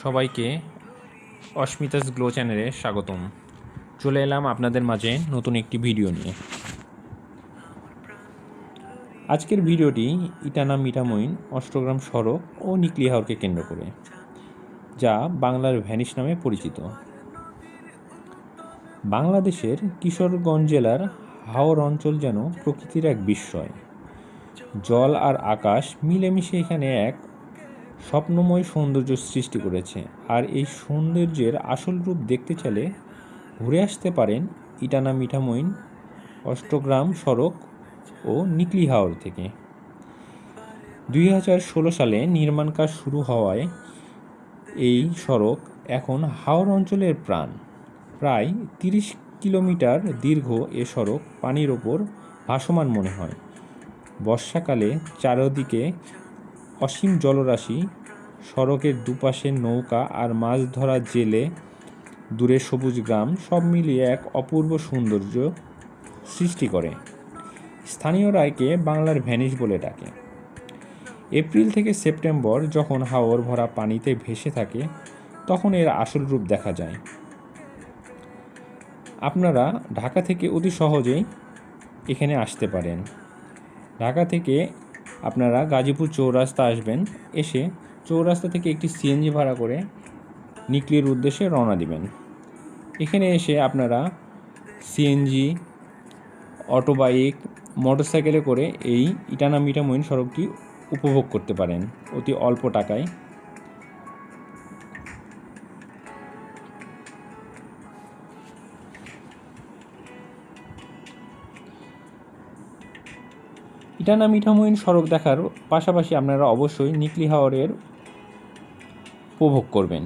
সবাইকে অস্মিতাস গ্লো চ্যানেলে স্বাগতম। চলে এলাম আপনাদের মাঝে নতুন একটি ভিডিও নিয়ে। আজকের ভিডিওটি ইটানা মিঠামইন অষ্টগ্রাম সড়ক ও নিকলি হাওরকে কেন্দ্র করে, যা বাংলার ভ্যানিশ নামে পরিচিত। বাংলাদেশের কিশোরগঞ্জ জেলার হাওর অঞ্চল যেন প্রকৃতির এক বিস্ময়। জল আর আকাশ মিলেমিশে এখানে এক স্বপ্নময় সৌন্দর্য সৃষ্টি করেছে। আর এই সৌন্দর্যের আসল রূপ দেখতে চাইলে ঘুরে আসতে পারেন ইটানা মিঠামইন, অষ্টগ্রাম সড়ক ও নিকলি হাওর থেকে। দুই হাজার ষোলো সালে নির্মাণ কাজ শুরু হওয়ায় এই সড়ক এখন হাওর অঞ্চলের প্রাণ। প্রায় তিরিশ কিলোমিটার দীর্ঘ এ সড়ক পানির ওপর ভাসমান মনে হয়। বর্ষাকালে চারদিকে অসীম জলরাশি, সড়কের দুপাশে নৌকা আর মাছ ধরা জেলে, দূরে সবুজ গ্রাম, সব মিলিয়ে এক অপূর্ব সৌন্দর্য সৃষ্টি করে। স্থানীয়রা একে বাংলার ভ্যানিশ বলে ডাকে। এপ্রিল থেকে সেপ্টেম্বর যখন হাওর ভরা পানিতে ভেসে থাকে, তখন এর আসল রূপ দেখা যায়। আপনারা ঢাকা থেকে অতি সহজেই এখানে আসতে পারেন। ঢাকা থেকে আপনারা গাজীপুর চৌরাস্তা আসবেন, এসে চৌরাস্তা থেকে একটি সিএনজি ভাড়া করে নিকলির উদ্দেশ্যে রওনা দিবেন। এখানে এসে আপনারা সিএনজি অটো বাইক মোটরসাইকেলে করে এই ইটানা মিটামইন সড়কটি উপভোগ করতে পারেন। অতি অল্প টাকায়। ইটানা মিঠামইন সড়ক দেখার পাশাপাশি আপনারা অবশ্যই নিকলি হাওরের উপভোগ করবেন।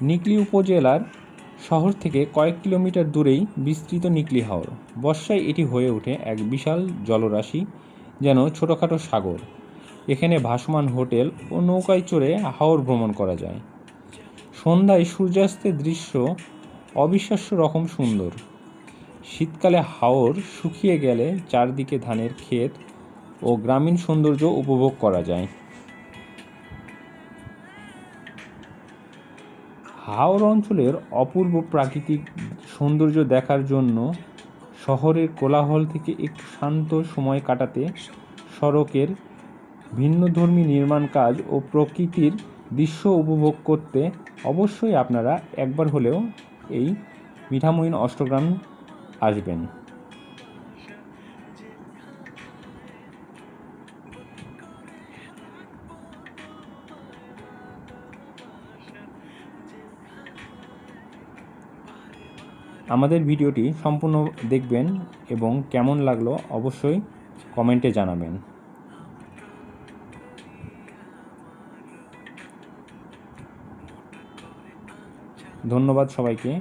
নিকলি উপজেলার শহর থেকে কয়েক কিলোমিটার দূরেই বিস্তৃত নিকলি হাওর। বর্ষায় এটি হয়ে ওঠে এক বিশাল জলরাশি, যেন ছোটোখাটো সাগর। এখানে ভাসমান হোটেল ও নৌকায় চড়ে হাওর ভ্রমণ করা যায়। সন্ধ্যায় সূর্যাস্তের দৃশ্য অবিশ্বাস্য রকম সুন্দর। শীতকালে হাওর শুকিয়ে গেলে চারদিকে ধানের ক্ষেত ও গ্রামীণ সৌন্দর্য উপভোগ করা যায়। হাওর অঞ্চলের অপূর্ব প্রাকৃতিক সৌন্দর্য দেখার জন্য শহরের কোলাহল থেকে একটু শান্ত সময় কাটাতে সড়কের ভিন্নধর্মী নির্মাণ কাজ ও প্রকৃতির দৃশ্য উপভোগ করতে অবশ্যই আপনারা একবার হলেও এই মিঠামইন অষ্টগ্রাম আসবেন। আমাদের ভিডিওটি সম্পূর্ণ দেখবেন এবং কেমন লাগল অবশ্যই কমেন্টে জানাবেন। ধন্যবাদ সবাইকে।